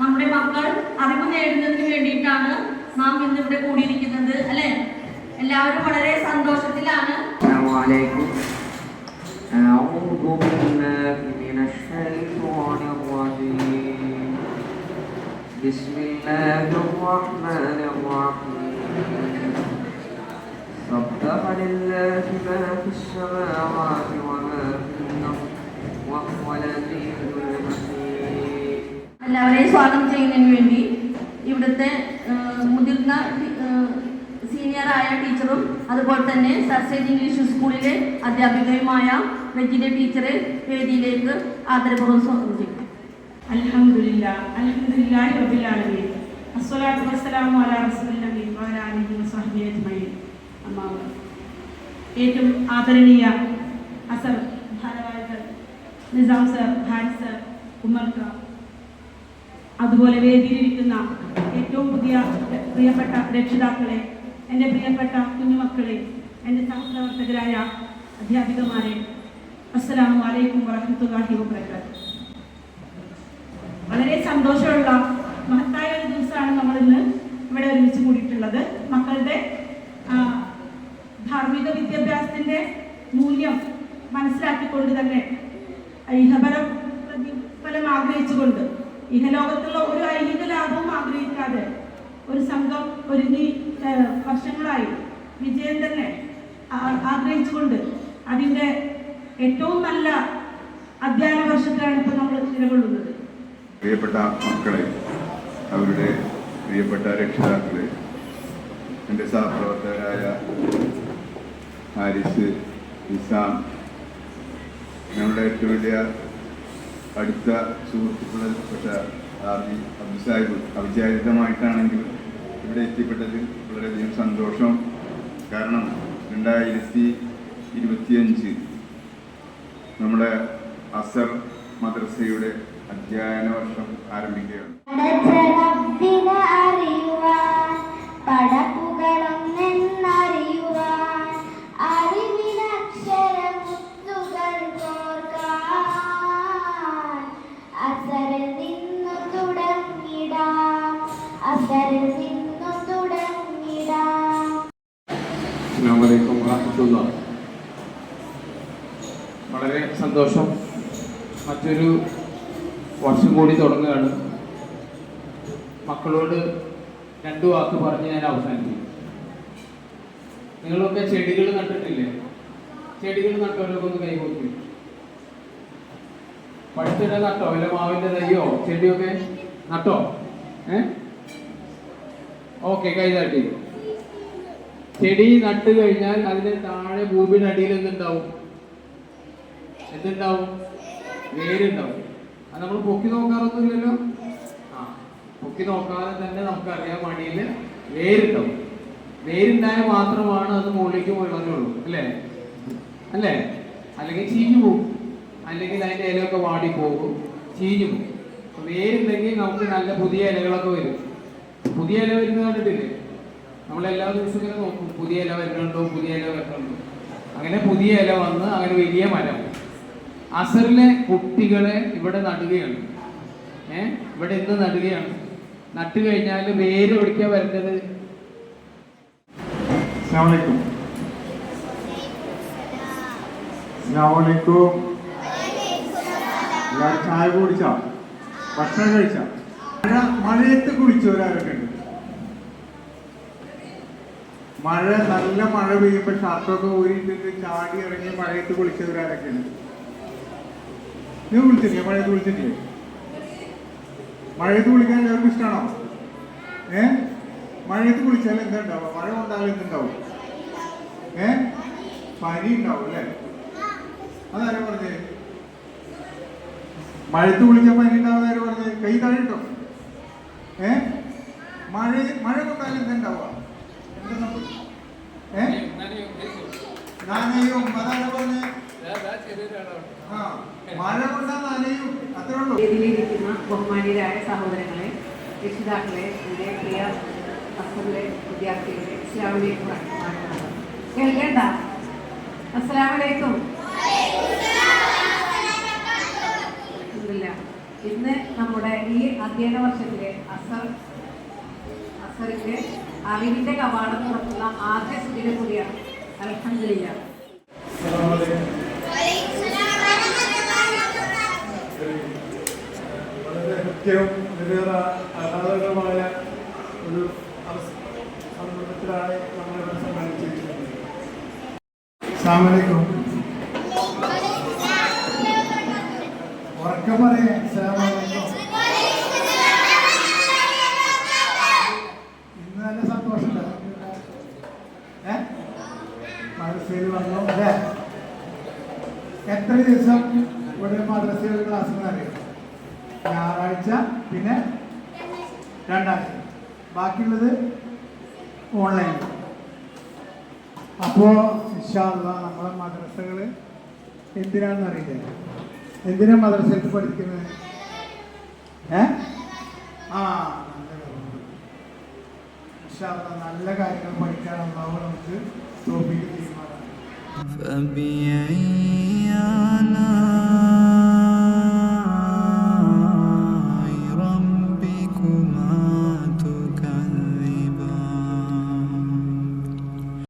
നമ്മുടെ മക്കൾ അറിവ് നേടുന്നതിന് വേണ്ടിയിട്ടാണ് നാം ഇന്നിവിടെ കൂടിയിരിക്കുന്നത് അല്ലെ എല്ലാവരും വളരെ സന്തോഷത്തിലാണ് السلام عليكم أعوذ بالله من الشيطان الرجيم بسم الله الرحمن الرحيم سبح لله ما في السماوات وما في الأرض وهو العزيز الحكيم എല്ലാവരെയും സ്വാഗതം ചെയ്യുന്നതിന് വേണ്ടി ഇവിടുത്തെ മുതിർന്ന സീനിയറായ ടീച്ചറും അതുപോലെ തന്നെ സർസേജ് ഇംഗ്ലീഷ് സ്കൂളിലെ അധ്യാപികയുമായ വെജിന്റെ ടീച്ചറെ വേദിയിലേക്ക് ആദരപൂർവം സ്വാഗതം ചെയ്യും വസ്സലാമു അലാ ഏറ്റവും ആദരണീയ അസർ ഭാരവാഹികൾ നിസാം സർ ഉമർക്ക അതുപോലെ വേദിയിലിരിക്കുന്ന ഏറ്റവും പുതിയ പ്രിയപ്പെട്ട രക്ഷിതാക്കളെ എന്റെ പ്രിയപ്പെട്ട കുഞ്ഞുമക്കളെ എന്റെ സഹപ്രവർത്തകരായ അധ്യാപികമാരെ അസ്സലാമു അലൈക്കും വറഹ്മത്തുള്ളാഹി വബറകാത്ത് വളരെ സന്തോഷമുള്ള മഹത്തായ ഒരു ദിവസമാണ് നമ്മൾ ഇന്ന് ഇവിടെ ഒരുമിച്ച് കൂടിയിട്ടുള്ളത്. മക്കളുടെ ധാർമ്മിക വിദ്യാഭ്യാസത്തിന്റെ മൂല്യം മനസ്സിലാക്കിക്കൊണ്ട് തന്നെ ഐഹബലം പ്രതിഫലം ആഗ്രഹിച്ചുകൊണ്ട് ഇഹലോകത്തുള്ള ഒരു ഐഹിക ലാഭവും ആഗ്രഹിക്കാതെ ഒരു സംഘം ഒരുങ്ങി വർഷങ്ങളായി വിജയം തന്നെ ആഗ്രഹിച്ചുകൊണ്ട് അതിന്റെ ഏറ്റവും നല്ല അധ്യയന വർഷത്തിലാണ് ഇപ്പോൾ നമ്മൾ നിലകൊള്ളുന്നത്. പ്രിയപ്പെട്ട മക്കളെ അവരുടെ പ്രിയപ്പെട്ട രക്ഷിതാക്കളെ എന്റെ സഹപ്രവർത്തകരായ ഹാരിസ് ഇസാം ഞങ്ങളുടെ ഏറ്റവും വലിയ അടുത്ത സുഹൃത്തുക്കളിൽപ്പെട്ട ആർമി അബ്ദു സാഹിബ് അവിചാരിതമായിട്ടാണെങ്കിലും ഇവിടെ എത്തിപ്പെട്ടതിൽ വളരെയധികം സന്തോഷം. കാരണം രണ്ടായിരത്തി ഇരുപത്തിയഞ്ച് നമ്മുടെ അസർ മദ്രസയുടെ അധ്യയന വർഷം ആരംഭിക്കുകയാണ്. വളരെ സന്തോഷം. മറ്റൊരു വർഷം കൂടി തുടങ്ങുകയാണ്. മക്കളോട് രണ്ടു വാക്ക് പറഞ്ഞ് ഞാൻ അവസാനിപ്പിക്കും. നിങ്ങളൊക്കെ ചെടികൾ നട്ടിട്ടില്ലേ? ചെടികൾ നട്ടവരൊക്കെ ഒന്ന് കൈകൊടുക്കും പഴുത്തിട നട്ടോ? അല്ല മാവിന്റെ തയ്യോ ചെടിയൊക്കെ നട്ടോ? ഏ? ഓക്കെ കൈ തട്ടി ചെടി നട്ട് കഴിഞ്ഞാൽ അതിന് താഴെ ഭൂമിയുടെ അടിയിൽ എന്തുണ്ടാവും? എന്തുണ്ടാവും? വേരുണ്ടാവും. അത് നമ്മൾ പൊക്കി നോക്കാറൊന്നുമില്ലല്ലോ? ആ പൊക്കി നോക്കാതെ തന്നെ നമുക്കറിയാം മടിയിൽ വേരുണ്ടാവും. വേരുണ്ടായാൽ മാത്രമാണ് അത് മുകളിലേക്ക് വളരുള്ളൂ അല്ലേ? അല്ലേ? അല്ലെങ്കിൽ ചീഞ്ഞു പോകും. അല്ലെങ്കിൽ അതിന്റെ ഇലയൊക്കെ വാടി പോകും. ചീഞ്ഞു പോകും. വേരുണ്ടെങ്കിൽ നമുക്ക് നല്ല പുതിയ ഇലകളൊക്കെ വരും. പുതിയ ഇല വരുന്നത് കണ്ടിട്ടില്ലേ? നമ്മൾ എല്ലാ ദിവസവും ഇങ്ങനെ നോക്കും. പുതിയ ഇല വരുന്നുണ്ടോ? പുതിയ ഇല വരുന്നുണ്ടോ അങ്ങനെ പുതിയ ഇല വന്ന് അങ്ങനെ വലിയ മരം. അസറിലെ കുട്ടികളെ ഇവിടെ നടുകയാണ്. ഏ? ഇവിടെ ഇന്ന് നടുകയാണ്. നട്ടു കഴിഞ്ഞാൽ വേര് ഒടിക്കാൻ വരുന്നത് ചായ കുടിച്ചാ? ഭക്ഷണം കഴിച്ചാ? മഴ മഴയത്ത് കുളിച്ചവരാരൊക്കെ ഉണ്ട്? മഴ നല്ല മഴ പെയ്യുമ്പോ ഷർട്ടൊക്കെ ഊരിട്ടിട്ട് ചാടി ഇറങ്ങി മഴയത്ത് കുളിച്ചവരാരൊക്കെ ഉണ്ട്? നീ കുളിച്ചില്ലേ മഴയത്ത് വിളിച്ചിട്ടില്ലേ? മഴയത്ത് വിളിക്കാൻ എല്ലാവർക്കും ഇഷ്ടമാണോ ഏ? മഴയത്ത് വിളിച്ചാൽ എന്താ ഉണ്ടാവുക മഴ കൊണ്ടാകും എന്തുണ്ടാവും? ഏ? പനി ഉണ്ടാവും അല്ലേ? അതാരാ പറഞ്ഞേ? മഴയത്ത് വിളിച്ചാൽ പനി ഉണ്ടാവുന്ന ആര് പറഞ്ഞേ? കൈ താഴെട്ടോ ഏ? മഴ മഴ കൊണ്ടാലും എന്തുണ്ടാവുക? എന്താ ഏ? നനയും അതാരാ പറഞ്ഞേ? ആ ബഹുമാനീയരായ സഹോദരങ്ങളെ രക്ഷിതാക്കളെ എന്റെ പ്രിയ അസറിലെ വിദ്യാർത്ഥികളെ ഇസ്ലാമിലേക്ക് കേൾക്കേണ്ട? അസ്സലാമലൈക്കും. ഇന്ന് നമ്മുടെ ഈ അധ്യയന വർഷത്തിലെ അസർ അസറിന്റെ അറിവിന്റെ കവാടം തുറക്കുന്ന ആദ്യ സുദിന കൂടിയാണ് അൽഹംദുലില്ലാ വളരെ കൃത്യവും നിരേറെ ഒരു സന്ദർഭത്തിലാണ് നമ്മളിവിടെ സമ്മാനിച്ചിരിക്കുന്നത്. അല്ലേ? എത്ര ദിവസം ഇവിടെ മദ്രസയിൽ ക്ലാസ് എന്നറിയാം ആഴ്ച പിന്നെ രണ്ടാഴ്ച ബാക്കിയുള്ളത് ഓൺലൈൻ അപ്പോൾ ഇൻഷാല്ല നമ്മളെ മദ്രസകൾ എന്തിനാണെന്ന് അറിയില്ല? എന്തിനാ മദ്രസയിൽ പഠിക്കുന്നത് ഏ? ആ നല്ല കാര്യങ്ങൾ പഠിക്കാനുള്ള നമുക്ക് തോപ്പിക്ക് തീരുമാനമാണ്